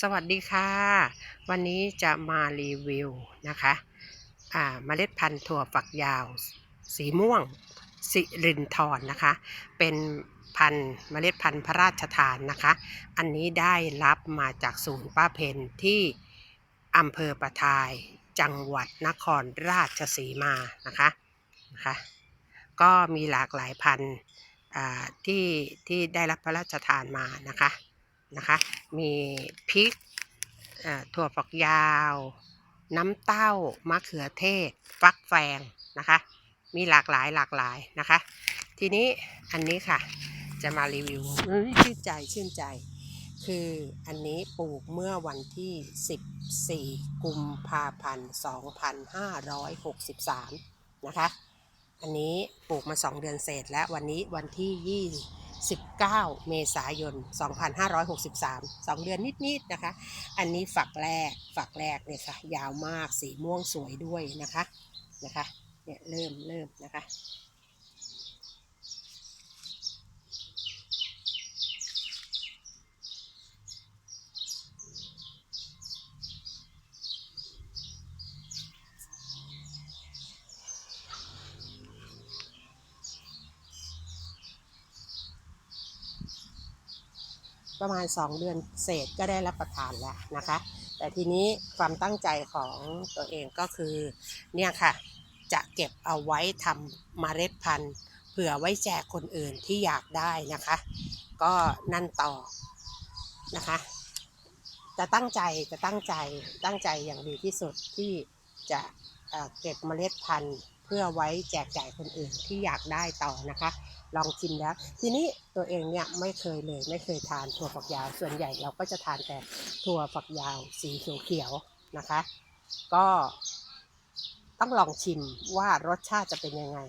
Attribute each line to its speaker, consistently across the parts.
Speaker 1: สวัสดีค่ะ วันนี้จะมารีวิวนะคะอ่าเมล็ดพันธุ์ถั่วฝักยาว สีม่วงสิรินทรนะคะ เป็นพันธุ์เมล็ดพันธุ์พระราชทานนะคะ อันนี้ได้รับมาจากศูนย์ป้าเพนที่อำเภอประทายจังหวัดนครราชสีมานะคะนะคะ ก็มีหลากหลายพันธุ์ที่ที่ได้รับพระราชทานมานะคะ นะคะ มีพริกถั่วฝักยาว น้ำเต้ามะเขือเทศ ฟักแฟงนะคะ มีหลากหลายหลากหลายนะคะ ทีนี้อันนี้ค่ะ จะมารีวิวชื่นใจชื่นใจ คืออันนี้ปลูกเมื่อวันที่ 14 กุมภาพันธ์ 2563 นะคะ อันนี้ปลูกมา 2 เดือนเศษและวันนี้วันที่ 19 เมษายน 2563 2 เดือนนิด ๆ นะคะ อันนี้ฝักแรก ฝักแรกเนี่ยค่ะ ยาวมาก สีม่วงสวยด้วยนะคะ นะคะ เนี่ยเริ่มเริ่มนะคะ ประมาณ 2 เดือนเศษก็ได้รับประทานแล้วนะคะ แต่ทีนี้ความตั้งใจของตัวเองก็คือเนี่ยค่ะจะเก็บเอาไว้ทำเมล็ดพันธุ์เผื่อไว้แจกคนอื่นที่อยากได้นะคะ ก็นั่นต่อนะคะ จะตั้งใจจะตั้งใจตั้งใจอย่างดีที่สุดที่จะ เก็บเมล็ดพันธุ์ เพื่อไว้แจกจ่ายคนอื่นที่อยากได้ต่อนะคะ ลองชิมแล้ว ทีนี้ตัวเองเนี่ยไม่เคยเลยไม่เคยทานถั่วฝักยาว ส่วนใหญ่เราก็จะทานแต่ถั่วฝักยาวสีเขียวๆนะคะ ก็ต้องลองชิมว่ารสชาติจะเป็นยังไง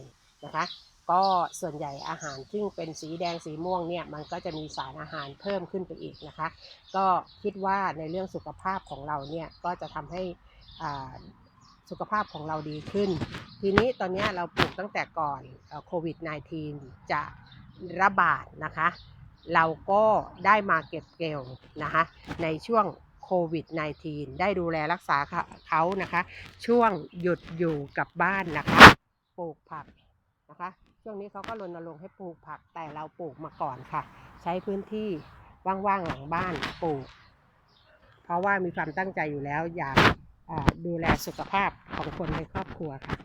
Speaker 1: นะคะ ก็ส่วนใหญ่อาหารซึ่งเป็นสีแดงสีม่วงเนี่ยมันก็จะมีสารอาหารเพิ่มขึ้นไปอีกนะคะ ก็คิดว่าในเรื่องสุขภาพของเราเนี่ยก็จะทำให้อ่า สุขภาพของเราดีขึ้น ทีนี้ตอนนี้เราปลูกตั้งแต่ก่อนโควิด -19 จะระบาดนะคะ เราก็ได้มาเก็บเกี่ยวนะคะ ในช่วงโควิด -19 ได้ดูแลรักษาเขานะคะ ช่วงหยุดอยู่กับบ้านนะคะ ปลูกผักนะคะ ช่วงนี้เขาก็รณรงค์ให้ปลูกผักแต่เราปลูกมาก่อนค่ะ ใช้พื้นที่ว่างๆหลังบ้านปลูก เพราะว่ามีความตั้งใจอยู่แล้วอยาก ดูแลสุขภาพของคนในครอบครัวค่ะ